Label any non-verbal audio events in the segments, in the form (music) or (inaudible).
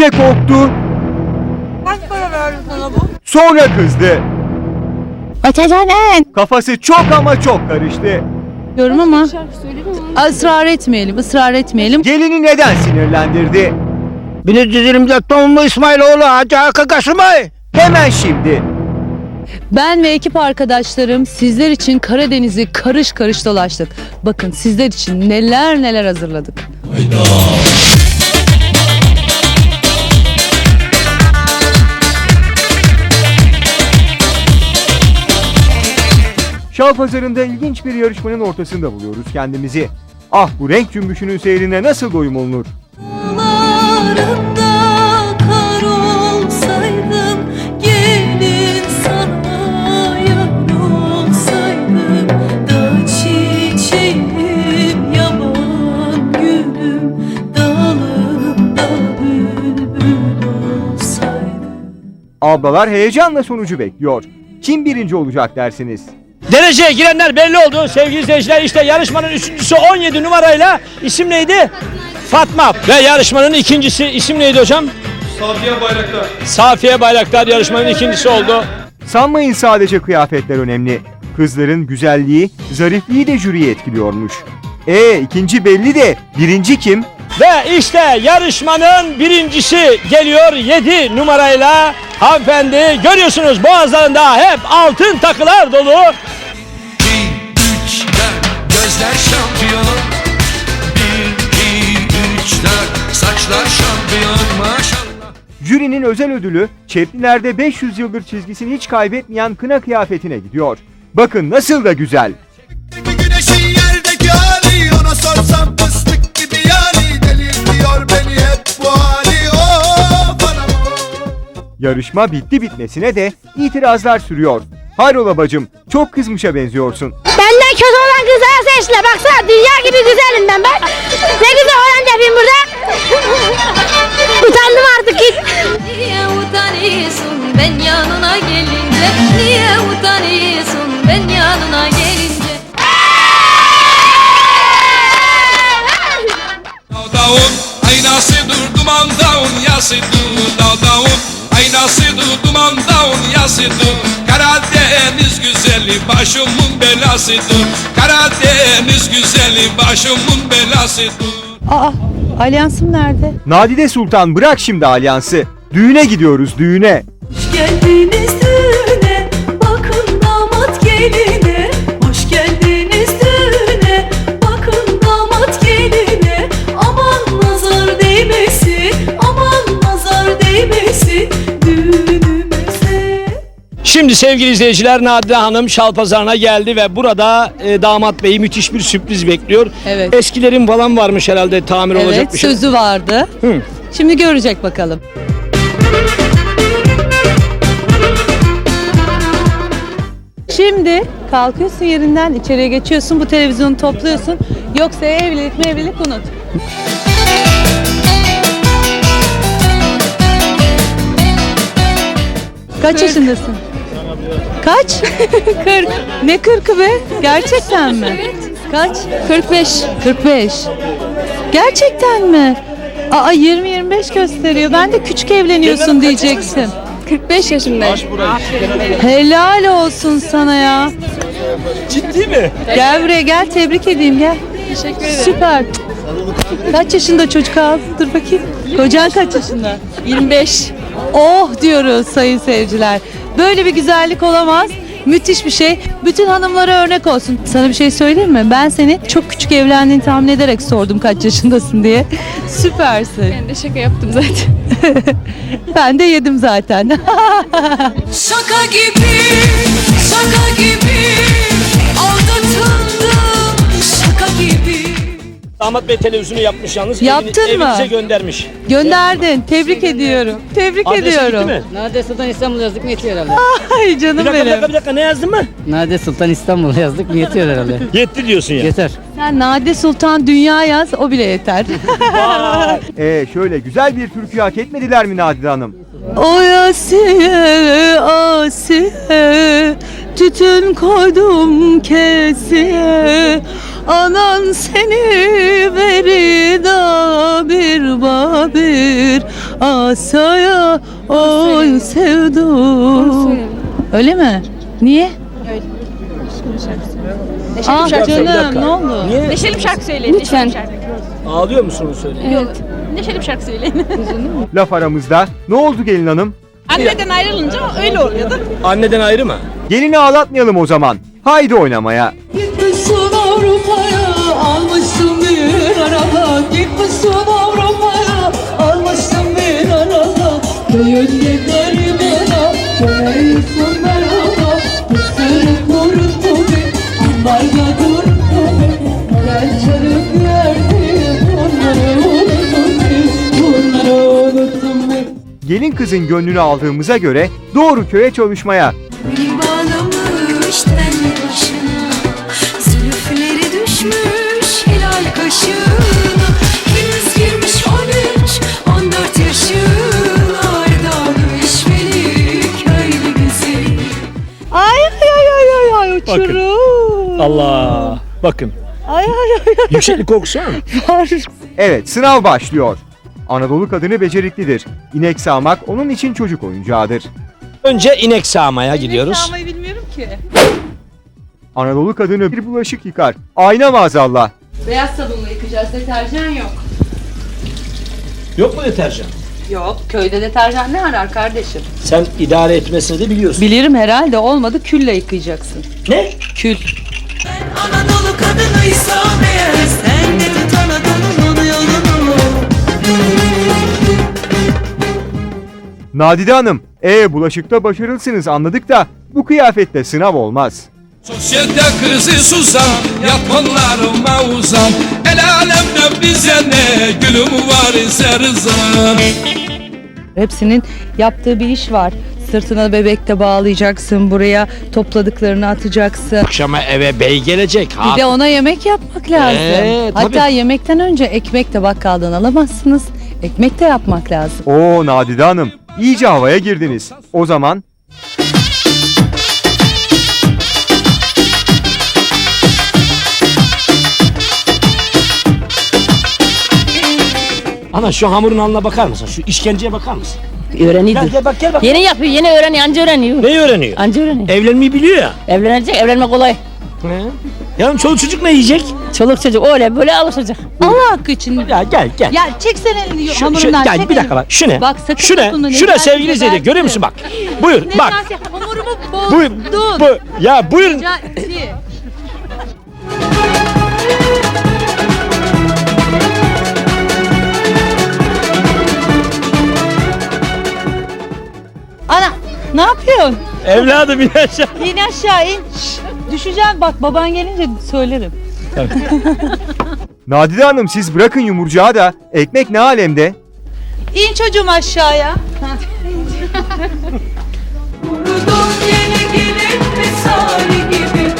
Önce korktu, Kaç para verdi sana bu? sonra kızdı. Açacaksın. Kafası çok ama çok karıştı. Diyorum ama ısrar etmeyelim, ısrar etmeyelim. Gelini neden sinirlendirdi? 1324 doğumlu İsmailoğlu Hacı Hakkı Kasımay. Hemen şimdi. Ben ve ekip arkadaşlarım sizler için Karadeniz'i karış karış dolaştık. Bakın sizler için neler neler hazırladık. Şal pazarında ilginç bir yarışmanın ortasında buluyoruz kendimizi. Ah bu renk cümbüşünün seyrine nasıl doyum olunur? Ablalar heyecanla sonucu bekliyor. Kim birinci olacak dersiniz? Dereceye girenler belli oldu sevgili izleyiciler. İşte yarışmanın üçüncüsü 17 numarayla isim neydi? Fatma. Ve yarışmanın ikincisi isim neydi hocam? Safiye Bayraktar. Safiye Bayraktar yarışmanın ikincisi oldu. Sanmayın sadece kıyafetler önemli. Kızların güzelliği, zarifliği de jüriyi etkiliyormuş. E ikinci belli de birinci kim? Ve işte yarışmanın birincisi geliyor 7 numarayla hanımefendi. Görüyorsunuz boğazlarında hep altın takılar dolu. Gözler şampiyon Bir, iki, üç, dört, saçlar şampiyon maşallah Jürinin özel ödülü Çepliler'de 500 yıldır çizgisini hiç kaybetmeyen kına kıyafetine gidiyor. Bakın nasıl da güzel. Güneşin yerdeki hali Ona sorsam fıstık gibi yani Delirtiyor beni hep bu hali anam Yarışma bitti bitmesine de itirazlar sürüyor. Hayrola bacım, çok kızmışa benziyorsun. Benden kötü olan kızlara seçtiler. Baksana dünya gibi güzelim ben ben. Ne güzel oran yapayım burada. Utandım artık git. Niye utanıyorsun ben yanına gelince Niye utanıyorsun ben yanına gelince Dağdağın aynasıdır duman dağın yasıdır Dağdağın aynasıdır duman dağın yasıdır başımın belasıdır Karadeniz güzeli başımın belasıdır Aa, alyansım nerede? Nadide Sultan bırak şimdi alyansı. Düğüne gidiyoruz düğüne. Hoş geldiniz Şimdi sevgili izleyiciler Nadide Hanım Şalpazarı'na geldi ve burada e, damat beyi müthiş bir sürpriz bekliyor. Evet. Eskilerin falan varmış herhalde tamir olacak Evet bir şey. sözü vardı. Hı. Şimdi görecek bakalım. Şimdi kalkıyorsun yerinden içeriye geçiyorsun bu televizyonu topluyorsun. Yoksa evlilik mevlilik unut. Kaç yaşındasın? Kaç? (laughs) 40. Ne 40'ı be? Gerçekten mi? Kaç? 45. 45. Gerçekten mi? Aa 20-25 gösteriyor. Ben de küçük evleniyorsun diyeceksin. 45 yaşındayım. Helal olsun sana ya. Ciddi mi? Gel buraya gel tebrik edeyim gel. Teşekkür ederim. Süper. Kaç yaşında çocuk aldın? Dur bakayım. Kocan kaç yaşında? 25. Oh diyoruz sayın seyirciler. Böyle bir güzellik olamaz. Müthiş bir şey. Bütün hanımlara örnek olsun. Sana bir şey söyleyeyim mi? Ben seni çok küçük evlendiğini tahmin ederek sordum kaç yaşındasın diye. (laughs) Süpersin. Ben de şaka yaptım zaten. (laughs) Ben de yedim zaten. (laughs) Şaka gibi, şaka gibi Damat bey televizyonu yapmış yalnız. Yaptın Evini- mı? Evinize göndermiş. Gönderdin. Tebrik ediyorum. Tebrik Adresi ediyorum. gitti mi? Nade Sultan İstanbul yazdık mı yetiyor herhalde. Ay Bir canım dakika, bir dakika, benim. bir dakika ne yazdın mı? Nade Sultan İstanbul yazdık mı yetiyor herhalde. (laughs) Yetti diyorsun ya. Yeter. Sen Nade Sultan Dünya yaz o bile yeter. (laughs) E şöyle güzel bir türkü hak etmediler mi Nadide Hanım? o Asiye, Asiye, tütün koydum kesiye. Anan seni veri da bir babir masaya oy sevdum. Öyle mi? Niye? Öyle. Bir dakika, bir canım ne oldu? Niye? Neşeli bir şarkı söyleyin. Lütfen. Neşeli şarkı. Ağlıyor musunuz söyleyin? Yok. Neşeli bir şarkı söyleyin. Laf aramızda ne oldu gelin hanım? Anneden ayrılınca öyle oluyordu. Anneden ayrı mı? Gelini ağlatmayalım o zaman. Haydi oynamaya. Araba Gitmişsin Avrupa'ya. Almışsın bir araba Köyünde garibana dönüyorsun merhaba. Kuşları kuruttu bir ambarga durdu bir Gel çalıp yerdim bunları unuttum bir Bunları unuttum bir Gelin kızın gönlünü aldığımıza göre doğru köye çalışmaya. Allah. Bakın. Ay ay ay Yükseklik korkusu var mı? ay var. Evet sınav başlıyor. Anadolu kadını beceriklidir. İnek sağmak onun için çocuk oyuncağıdır. Önce inek sağmaya gidiyoruz. Sağmayı bilmiyorum ki. Anadolu kadını bir bulaşık yıkar. Ayna maazallah. Beyaz sabunla yıkayacağız deterjan yok. Yok mu deterjan? Yok köyde deterjan ne arar kardeşim? Sen idare etmesini de biliyorsun. Bilirim herhalde olmadı külle yıkayacaksın. ne? Kül. Anadolu kadınıysam eğer Sen de tut Anadolu'nun yolunu Nadide Hanım, ee bulaşıkta başarılısınız anladık da bu kıyafette sınav olmaz. Sosyete krizi susam Yapanlarıma uzam El alemde bize ne Gülüm var ise rızam Hepsinin yaptığı bir iş var. Sırtına bebek de bağlayacaksın buraya topladıklarını atacaksın. Akşama eve bey gelecek. Bir de ona yemek yapmak lazım. Ee, tabii. Hatta yemekten önce ekmek de bakkaldan alamazsınız. Ekmek de yapmak lazım. Oo Nadide Hanım, iyice havaya girdiniz. O zaman Ana şu hamurun haline bakar mısın? Şu işkenceye bakar mısın? Öğreniyor. Gel gel bak gel bak. Yeni yapıyor, yeni öğreniyor, anca öğreniyor. Neyi öğreniyor? Anca öğreniyor. Evlenmeyi biliyor ya. Evlenecek, evlenme kolay. Ne? Ya çoluk çocuk ne yiyecek? Çoluk çocuk öyle böyle alışacak. Allah hakkı için. Ya gel gel. Ya çeksene elini Şu, şu, hamurundan. gel çek bir dakika bak. Şu ne? Bak sakın Şu ne? Şu ne sevgili? Necati. Görüyor musun bak? (laughs) Buyur bak. Necati, hamurumu Buyur. bozdun. Bu, ya buyurun. (laughs) ne yapıyorsun? Evladım in aşağı. İn aşağı in. Şşş, düşeceğim bak baban gelince söylerim. (laughs) Nadide Hanım siz bırakın yumurcağı da ekmek ne alemde? İn çocuğum aşağıya. Kurudum yeni gelin misali gibi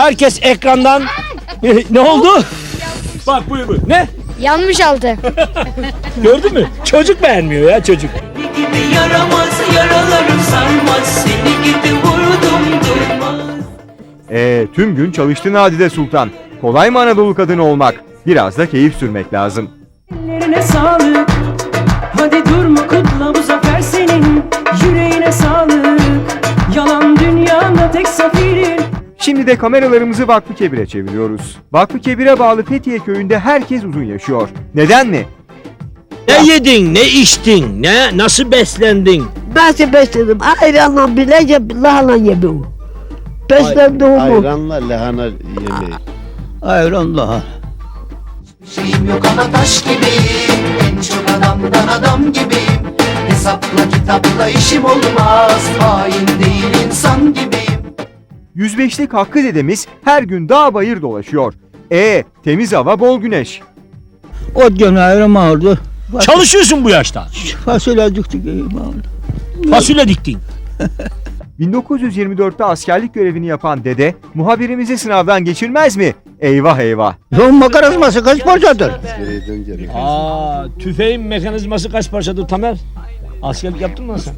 Herkes ekrandan (laughs) ne oldu? Bak buyur buyur. Ne? Yanmış altı. (laughs) Gördün mü? Çocuk beğenmiyor ya çocuk. Gibi yaramaz yaralarım sarmaz Seni gibi vurdum durmaz Ee, tüm gün çalıştı Nadide Sultan. Kolay mı Anadolu kadını olmak? Biraz da keyif sürmek lazım. Ellerine sağlık Şimdi de kameralarımızı Vakfı Kebir'e çeviriyoruz. Vakfı Kebir'e bağlı Fethiye köyünde herkes uzun yaşıyor. Neden mi? Ne yedin, ne içtin, ne nasıl beslendin? Nasıl besledim? Ayranla bile ye, lahana yemiyorum. Beslendiğimi. Ayranla lahana yemeği. Şeyim yok ama taş gibiyim En çok adamdan adam gibiyim Hesapla kitapla işim olmaz Hain değil insan gibiyim 105'lik Hakkı dedemiz her gün dağ bayır dolaşıyor. E temiz hava bol güneş. Ot gönüyorum oldu. Çalışıyorsun bu yaşta. Fasulye diktik oldu. Fasulye diktin. (laughs) 1924'te askerlik görevini yapan dede muhabirimizi sınavdan geçirmez mi? Eyvah eyvah. Son makarasması kaç parçadır? Aa, tüfeğin mekanizması kaç parçadır Tamer? Askerlik yaptın mı sen?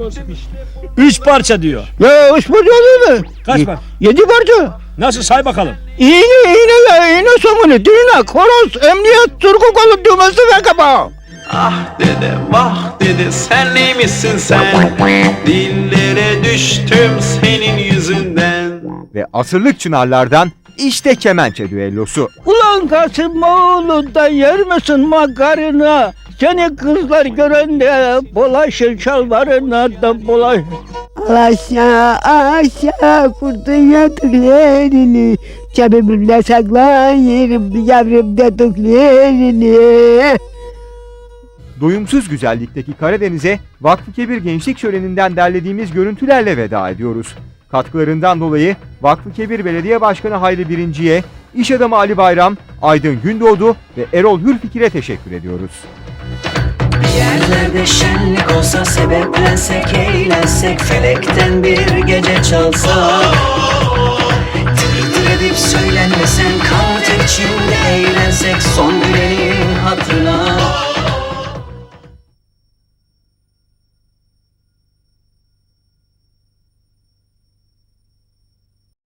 Üç parça diyor. Ya üç parça olur mu? Kaç parça? Yedi parça. Nasıl say bakalım. İğne iğne ya iğne somunu düğüne koros emniyet turku kolu düğmesi ve kapağı. Ah dede vah dede sen neymişsin sen Dillere düştüm senin yüzünden Ve asırlık çınarlardan işte kemençe düellosu. Ulan Kasımoğlu da yer misin makarına? Seni kızlar görende bulaşır şalvarına da bulaşır. Aşağı aşağı kurdun yatıklarını Cebimde saklayırım yavrum dediklerini Doyumsuz güzellikteki Karadeniz'e Vakfı Kebir Gençlik Şöleni'nden derlediğimiz görüntülerle veda ediyoruz. Katkılarından dolayı Vakfı Kebir Belediye Başkanı Hayri Birinci'ye, iş adamı Ali Bayram, Aydın Gündoğdu ve Erol Hürfikir'e teşekkür ediyoruz yerlerde şenlik olsa Sebeplensek eğlensek Felekten bir gece çalsa. Tır edip söylenmesen Kaldık içinde eğlensek Son gülenin hatırına